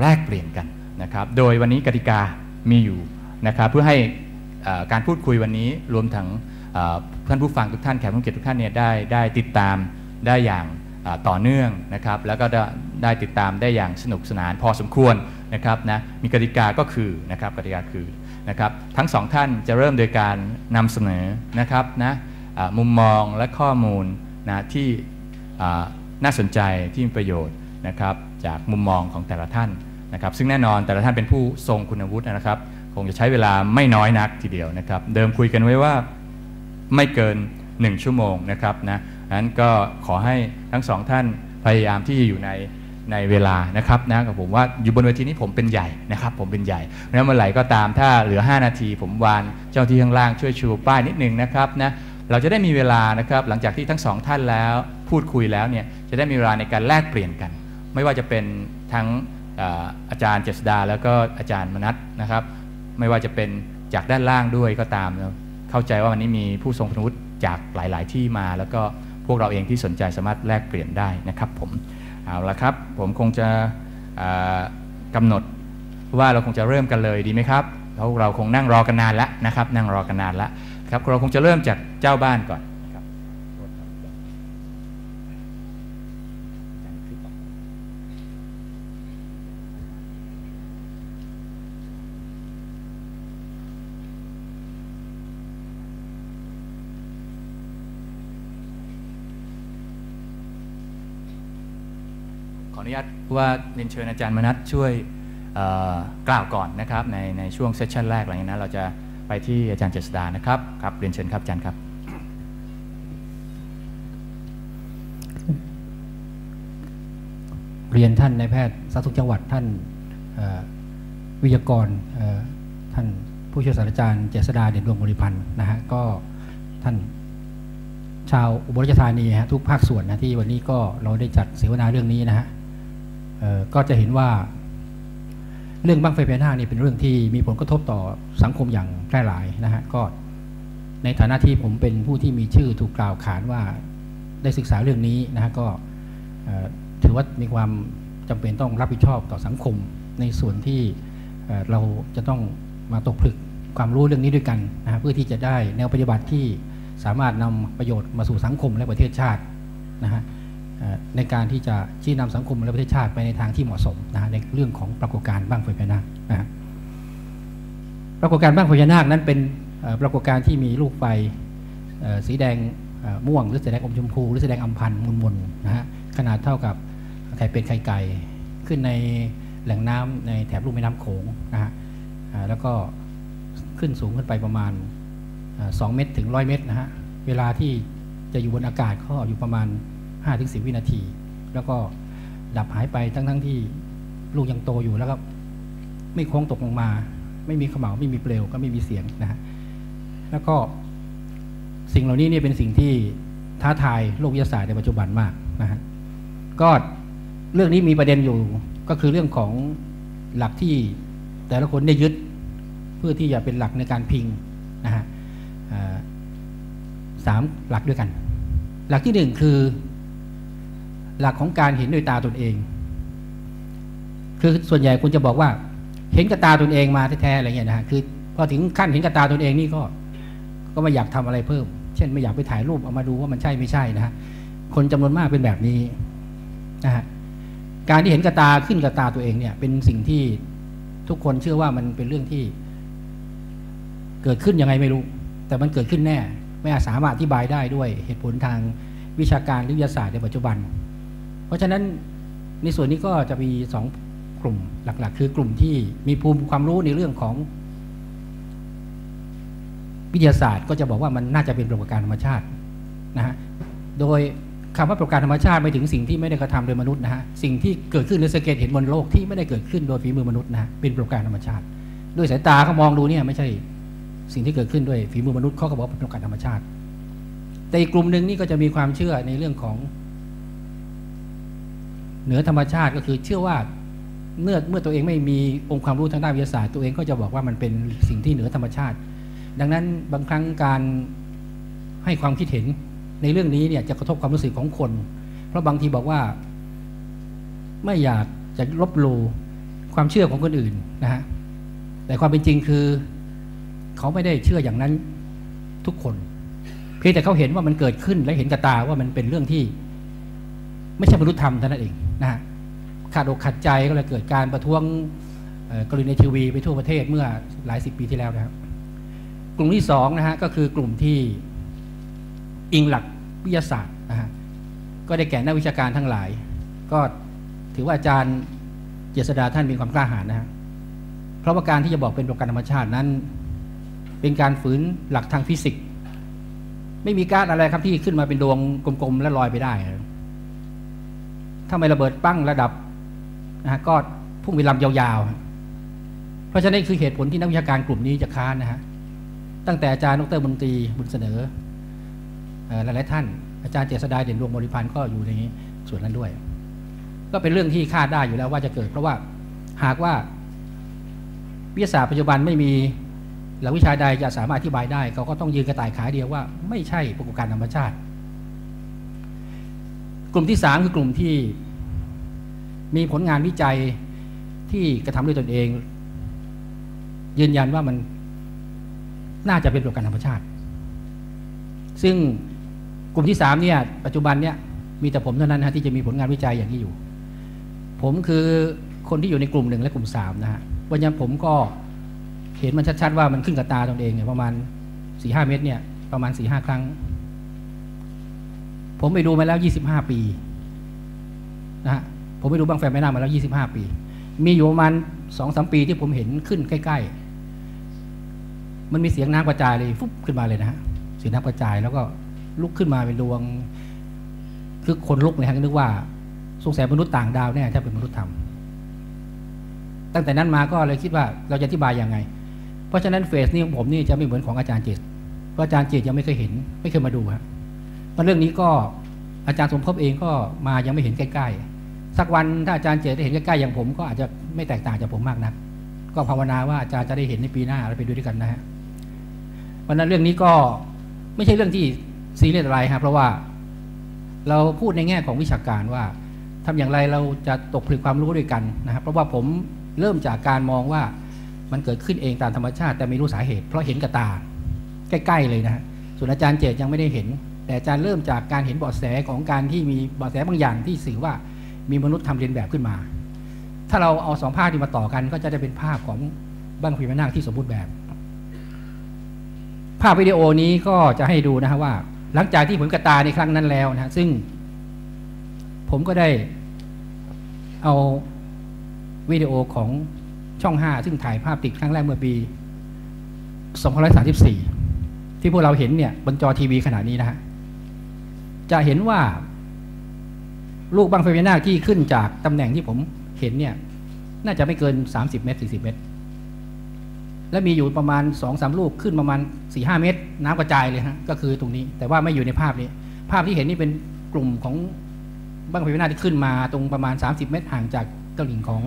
แลกเปลี่ยนกันนะครับ โดยวันนี้กติกามีอยู่นะครับเพื่อให้การพูดคุยวันนี้รวมถึงท่านผู้ฟังทุกท่านแขกผู้เกียรติทุกท่านเนี่ยได้ได้ติดตามได้อย่างต่อเนื่องนะครับแล้วก็ได้ติดตามได้อย่างสนุกสนานพอสมควรนะครับนะมีกติกาก็คือนะครับกติกาคือนะครับทั้งสองท่านจะเริ่มโดยการนำเสนอนะครับนะมุมมองและข้อมูลนะที่น่าสนใจที่มีประโยชน์นะครับ จากมุมมองของแต่ละท่านนะครับ ซึ่งแน่นอนแต่ละท่านเป็นผู้ทรงคุณวุฒินะครับ คงจะใช้เวลาไม่น้อยนักทีเดียวนะครับ เดิมคุยกันไว้ว่าไม่เกิน 1 ชั่วโมงนะครับนะนั้นก็ขอให้ทั้งสองท่านพยายามที่จะอยู่ในในเวลานะครับนะกับผมว่าอยู่บนเวทีนี้ผมเป็นใหญ่นะครับ ผมเป็นใหญ่แล้วเมื่อไหร่ก็ตามถ้าเหลือ 5 นาที ผมวานเจ้าที่ข้างล่างช่วยชูป้ายนิดนึงนะครับนะเราจะได้มีเวลานะครับหลังจากที่ทั้งสองท่านแล้วพูดคุยแล้วเนี่ยจะได้มีเวลาในการแลกเปลี่ยนกัน ไม่ว่าจะเป็นทั้งอาจารย์เจษดาแล้วก็อาจารย์มนัทนะครับ ไม่ว่าจะเป็นจากด้านล่างด้วยก็ตาม เข้าใจว่าวันนี้มีผู้ทรงคุณวุฒิจากหลาย ๆ ที่มา แล้วก็พวกเราเองที่สนใจสามารถแลกเปลี่ยนได้นะครับผมเอาละครับ ผมคงจะอ่ากำหนดว่าเราคงจะเริ่มกันเลยดีไหมครับเพราะเราคงนั่งรอกันนานแล้วนะครับ นั่งรอกันนานแล้วครับเราคงจะเริ่มจากเจ้าบ้านก่อนนะครับ ข ออนุญาตว่าเรียนเชิญอาจารย์มนัทช่วยกล่าวก่อนนะครับในในช่วงเซสชันแรกหลังจากนั้นเราจะไปที่อาจารย์เจษดานะครับครับเรียนเชิญครับอาจารย์ครับ เรียนท่านนายแพทย์สาธารณสุขจังหวัดท่านวิทยากรท่านผู้ช่วยศาสตราจารย์เจษดาเด่นดวงบริพันธ์นะฮะก็ท่านชาวอุบลราชธานีฮะทุกภาคส่วนนะที่วันนี้ก็เราได้จัดเสวนาเรื่องนี้นะฮะ ก็จะเห็นว่าเรื่องบ้างไฟพญานาคนี่เป็นเรื่องที่มีผลกระทบต่อสังคมอย่างแพร่หลายนะฮะก็ในฐานะที่ผมเป็นผู้ที่มีชื่อถูกกล่าวขานว่าได้ศึกษาเรื่องนี้นะฮะก็ถือว่ามีความจำเป็นต้องรับผิดชอบต่อสังคม ในส่วนที่เราจะต้องมาตกผลึกความรู้เรื่องนี้ด้วยกันนะฮะเพื่อที่จะได้แนวปฏิบัติที่สามารถนำประโยชน์มาสู่สังคมและประเทศชาตินะฮะ ในการที่จะชี้นำสังคมและประเทศชาติไปในทางที่เหมาะสมนะในเรื่องของปรากฏการณ์บ้างไฟพญานาคนะฮะปรากฏการณ์บ้างไฟพญานาคนั้นเป็นปรากฏการณ์ที่มีลูกไฟสีแดงม่วงหรือสีแดงอมชมพู หรือสีแดงอัมพันธ์มุนๆนะฮะขนาดเท่ากับไข่เป็ดไข่ไก่ขึ้นในแหล่งน้ำในแถบลุ่มแม่น้ำโขงนะฮะแล้วก็ขึ้นสูงขึ้นไปประมาณอ่า2เมตรถึง 100 เมตรนะฮะเวลาที่จะอยู่บนอากาศก็อยู่ประมาณ 5-10 วินาที แล้วก็ดับหายไปทั้งๆที่ลูกยังโตอยู่แล้วก็ไม่โค้งตกลงมา ไม่มีเขม่าไม่มีเปลวก็ไม่มีเสียงนะฮะแล้วก็สิ่งเหล่านี้เนี่ยเป็นสิ่งที่ท้าทายโลกวิทยาศาสตร์ในปัจจุบันมากนะฮะก็เรื่องนี้มีประเด็นอยู่ก็คือเรื่องของหลักที่แต่ละคนได้ยึดเพื่อที่จะเป็นหลักในการพิงนะฮะสามหลักด้วยกัน หลักที่หนึ่งคือ หลักของการเห็นด้วยตาตนเอง คือส่วนใหญ่คุณจะบอกว่า เห็นกับตาตนเองมาแท้ๆอะไรเงี้ยนะฮะคือพอถึงขั้นเห็นกับตาตนเองนี่ก็ ก็ไม่อยากทำอะไรเพิ่ม เช่นไม่อยากไปถ่ายรูปเอามาดูว่ามันใช่ไม่ใช่นะฮะคนจำนวนมากเป็นแบบนี้นะฮะการที่เห็นกระตาขึ้นกระตาตัวเองเนี่ย เป็นสิ่งที่ทุกคนเชื่อว่ามันเป็นเรื่องที่ เกิดขึ้นยังไงไม่รู้ แต่มันเกิดขึ้นแน่ ไม่อาจสามารถอธิบายได้ด้วยเหตุผลทางวิชาการหรือวิทยาศาสตร์ในปัจจุบัน เพราะฉะนั้นในส่วนนี้ก็จะมีสองกลุ่มหลักๆ คือกลุ่มที่มีภูมิความรู้ในเรื่องของ วิทยาศาสตร์ก็จะบอกว่ามันน่าจะเป็นปรากฏการณ์ธรรมชาตินะฮะโดยคำว่าปรากฏการณ์ธรรมชาติไม่ถึงสิ่งที่ไม่ได้กระทำโดยมนุษย์นะฮะสิ่งที่เกิดขึ้นหรือสังเกตเห็นบนโลกที่ไม่ได้เกิดขึ้นโดยฝีมือมนุษย์นะฮะเป็นปรากฏการณ์ธรรมชาติ ด้วยสายตาเขามองดูเนี่ยไม่ใช่สิ่งที่เกิดขึ้นด้วยฝีมือมนุษย์เขาก็บอกว่าเป็นปรากฏการณ์ธรรมชาติ แต่อีกกลุ่มหนึ่งนี่ก็จะมีความเชื่อในเรื่องของ เหนือธรรมชาติก็คือเชื่อว่าเมื่อเมื่อตัวเองไม่มีองค์ความรู้ทางด้านวิทยาศาสตร์ตัวเองก็จะบอกว่ามันเป็นสิ่งที่เหนือธรรมชาติ ดังนั้นบางครั้งการให้ความคิดเห็นในเรื่องนี้เนี่ยจะกระทบความรู้สึกของคน เพราะบางทีบอกว่า ไม่อยากจะลบหลู่ความเชื่อของคนอื่นนะฮะแต่ความเป็นจริงคือ เขาไม่ได้เชื่ออย่างนั้นทุกคน เพียงแต่เขาเห็นว่ามันเกิดขึ้นและเห็นกับตาว่ามันเป็นเรื่องที่ ไม่ใช่มนุษยธรรมเท่านั้นเอง นะขาดอกขัดใจก็เลยเกิดการประท้วงกรณีทีวีไปทั่วประเทศเมื่อหลายสิบปีที่แล้วนะครับ กลุ่มที่สองนะฮะก็คือกลุ่มที่อิงหลักวิทยาศาสตร์นะฮะก็ได้แก่นักวิชาการทั้งหลาย ก็ถือว่าอาจารย์เจษดาท่านมีความกล้าหาญนะฮะเพราะว่าการที่จะบอกเป็นปรากฏธรรมชาตินั้น เป็นการฝืนหลักทางฟิสิกส์ไม่มีการอะไรครับที่ขึ้นมาเป็นดวงกลมๆ และลอยไปได้ ถ้าไม่ระเบิดปั้งระดับนะฮะก็พุ่งไปลำยาวๆ เพราะฉะนั้นคือเหตุผลที่นักวิชาการกลุ่มนี้จะค้านนะฮะตั้งแต่อาจารย์ดรมนตรีบุญเสนอหลายๆท่าน อาจารย์เจษดาเด่นดวงบริพันธ์ก็อยู่ในส่วนนั้นด้วย ก็เป็นเรื่องที่คาดได้อยู่แล้วว่าจะเกิด เพราะว่าหากว่าวิทยาศาสตร์ปัจจุบันไม่มีหลักวิชาใดจะสามารถอธิบายได้ เขาก็ต้องยืนกระต่ายขาเดียวว่าไม่ใช่ปรากฏการณ์ธรรมชาติ กลุ่มที่สามคือกลุ่มที่มีผลงานวิจัยที่กระทำด้วยตนเอง ยืนยันว่ามันน่าจะเป็นปราการธรรมชาติ ซึ่งกลุ่มที่สามเนี่ยปัจจุบันเนี่ยมีแต่ผมเท่านั้นนะที่จะมีผลงานวิจัยอย่างนี้อยู่ ผมคือคนที่อยู่ในกลุ่มหนึ่งและกลุ่มสามนะฮะวันนี้ผมก็เห็นมันชัดๆว่ามันขึ้นกับตาตนเองเนี่ยประมาณสี่ห้าเมตรเนี่ยประมาณสี่ห้าครั้ง ผมไปดูมาแล้วยี่สิบห้าปีนะฮะผมไปดูบางแฟนไม่น่ามาแล้วยี่สิบห้าปี มีอยู่ประมาณสองสามปีที่ผมเห็นขึ้นใกล้ ๆ มันมีเสียงน้ำกระจายเลยฟุบขึ้นมาเลยนะฮะเสียงน้ำกระจายแล้วก็ลุกขึ้นมาเป็นดวง คือคนลุกเลยฮะนึกว่าสงสัยมนุษย์ต่างดาวแน่ถ้าเป็นมนุษย์ทำตั้งแต่นั้นมาก็เลยคิดว่าเราจะอธิบายยังไง เพราะฉะนั้นเฟสนี้ของผมนี่จะไม่เหมือนของอาจารย์เจตเพราะอาจารย์เจตยังไม่เคยเห็น ไม่เคยมาดูครับ เพราะเรื่องนี้ก็อาจารย์สมภพเองก็มายังไม่เห็นใกล้ๆ สักวันถ้าอาจารย์เจตได้เห็นใกล้ๆอย่างผม ก็อาจจะไม่แตกต่างจากผมมากนัก ก็ภาวนาว่าอาจารย์จะได้เห็นในปีหน้าเราไปดูด้วยกันนะฮะเพราะนั้นเรื่องนี้ก็ไม่ใช่เรื่องที่ซีเรียสอะไรครับเพราะว่าเราพูดในแง่ของวิชาการว่าทำอย่างไรเราจะตกผลึกความรู้ด้วยกันนะครับเพราะว่าผมเริ่มจากการมองว่ามันเกิดขึ้นเองตามธรรมชาติ แต่ไม่รู้สาเหตุ เพราะเห็นกับตาใกล้ๆเลยนะฮะส่วนอาจารย์เจตยังไม่ได้เห็น แต่อาจารย์เริ่มจากการเห็นเบาะแสของการที่มีเบาะแสบางอย่างที่สื่อว่ามีมนุษย์ทำเรียนแบบขึ้นมา ถ้าเราเอาสองภาพที่มาต่อกัน ก็จะได้เป็นภาพของบ้างพญานาคที่สมบูรณ์แบบ ภาพวิดีโอนี้ก็จะให้ดูนะฮะว่า หลังจากที่ผมกระตาในครั้งนั้นแล้วนะซึ่ง ผมก็ได้เอาวิดีโอของช่องห้าซึ่งถ่ายภาพติดครั้งแรกเมื่อปี2534 ที่พวกเราเห็นเนี่ยบนจอทีวีขนาดนี้นะฮะ จะเห็นว่า ลูกบางไฟพญานาคที่ขึ้นจากตำแหน่งที่ผมเห็นเนี่ย น่าจะไม่เกิน 30 เมตร 40 เมตร และมีอยู่ประมาณสองสามลูกขึ้นประมาณสี่ห้าเมตร น้ำกระจายเลยฮะก็คือตรงนี้ แต่ว่าไม่อยู่ในภาพนี้ ภาพที่เห็นนี่เป็นกลุ่มของบ้งไฟพญานาคที่ขึ้นมาตรงประมาณ 30 เมตร ห่างจากตลิ่งของ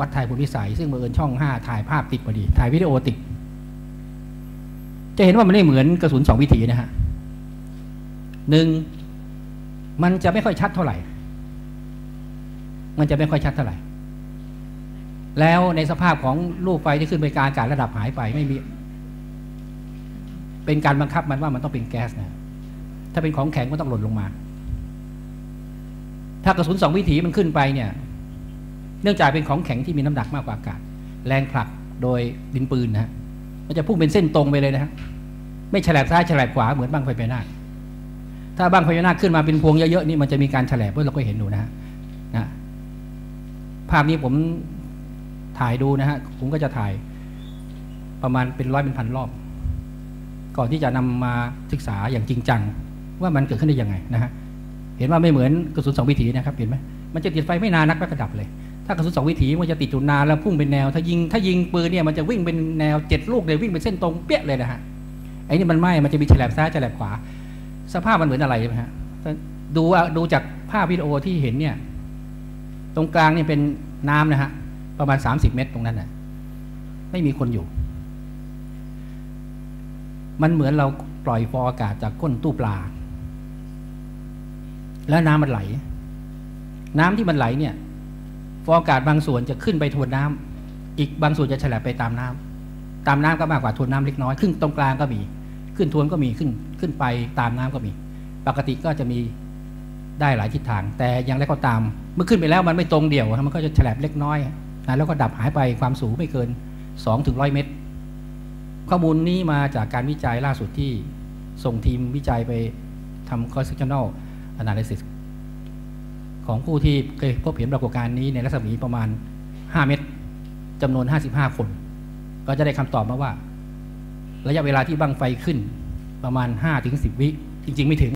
วัดไทยบุญวิสัย ซึ่งเมื่อช่องห้าถ่ายภาพติดพอดี ถ่ายวิดีโอติด จะเห็นว่ามันไม่เหมือนกระสุนสองวิถีนะฮะ หนึ่งมันจะไม่ค่อยชัดเท่าไหร่ มันจะไม่ค่อยชัดเท่าไหร่ แล้วในสภาพของลูกไฟที่ขึ้นไปกลางอากาศระดับหายไปไม่มี เป็นการบังคับมันว่ามันต้องเป็นแก๊สนะ ถ้าเป็นของแข็งก็ต้องหล่นลงมา ถ้ากระสุนสองวิถีมันขึ้นไปเนี่ย เนื่องจากเป็นของแข็งที่มีน้ำหนักมากกว่าอากาศ แรงผลักโดยดินปืนนะฮะมันจะพุ่งเป็นเส้นตรงไปเลยนะฮะ ไม่ฉลบซ้ายฉลบขวาเหมือนบังไฟพญานา ถ้าบังพญานาคขึ้นมาเป็นพวงเยอะๆนี่มันจะมีการแฉลบเพื่อเราก็เห็นดูนะฮะนะภาพนี้ผมถ่ายดูนะฮะผมก็จะถ่ายประมาณเป็นร้อยเป็นพันรอบ ก่อนที่จะนำมาศึกษาอย่างจริงจัง ว่ามันเกิดขึ้นได้ยังไงนะฮะเห็นว่าไม่เหมือนกระสุนสองวิถีนะครับเห็นไหมมันจะติดไฟไม่นานนักก็ดับเลย ถ้ากระสุนสองวิถีมันจะติดจุดนานแล้วพุ่งเป็นแนว ถ้ายิงถ้ายิงปืนเนี่ยมันจะวิ่งเป็นแนวเจ็ดลูกเลยวิ่งเป็นเส้นตรงเปี้ยเลยนะฮะไอ้นี่มันไม่มันจะมีแฉลบซ้ายแฉลบขวา สภาพมันเหมือนอะไรใช่ไหมฮะดูดูจากภาพวิดีโอที่เห็นเนี่ย ตรงกลางนี่เป็นน้ำนะฮะ ประมาณสามสิบเมตรตรงนั้นนะ่ะไม่มีคนอยู่ มันเหมือนเราปล่อยฟองอากาศจากก้นตู้ปลา แล้วน้ำมันไหล น้ำที่มันไหลเนี่ย ฟองอากาศบางส่วนจะขึ้นไปทวนน้ำอีกบางส่วนจะแฉลบไปตามน้ำตามน้ำก็มากกว่าทวนน้ำเล็กน้อยขึ้นตรงกลางก็มี ขึ้นทวนก็มีขึ้นขึ้นไปตามน้ำก็มี ปกติก็จะมีได้หลายทิศทาง แต่อย่างไรก็ตาม เมื่อขึ้นไปแล้วมันไม่ตรงเดี่ยวมันก็จะแฉลบเล็กน้อยนะแล้วก็ดับหายไปความสูงไม่เกิน2ถึงร้อยเมตร ข้อมูลนี้มาจากการวิจัยล่าสุดที่ส่งทีมวิจัยไปทำ cross-sectional analysis ของผู้ที่เคยพบเห็นปรากฏการณ์นี้ในรัศมีประมาณ 5 เมตรจำนวน 55 คน ก็จะได้คำตอบมาว่า ระยะเวลาที่บังไฟขึ้นประมาณ 5-10 วิ จริง ๆ ไม่ถึง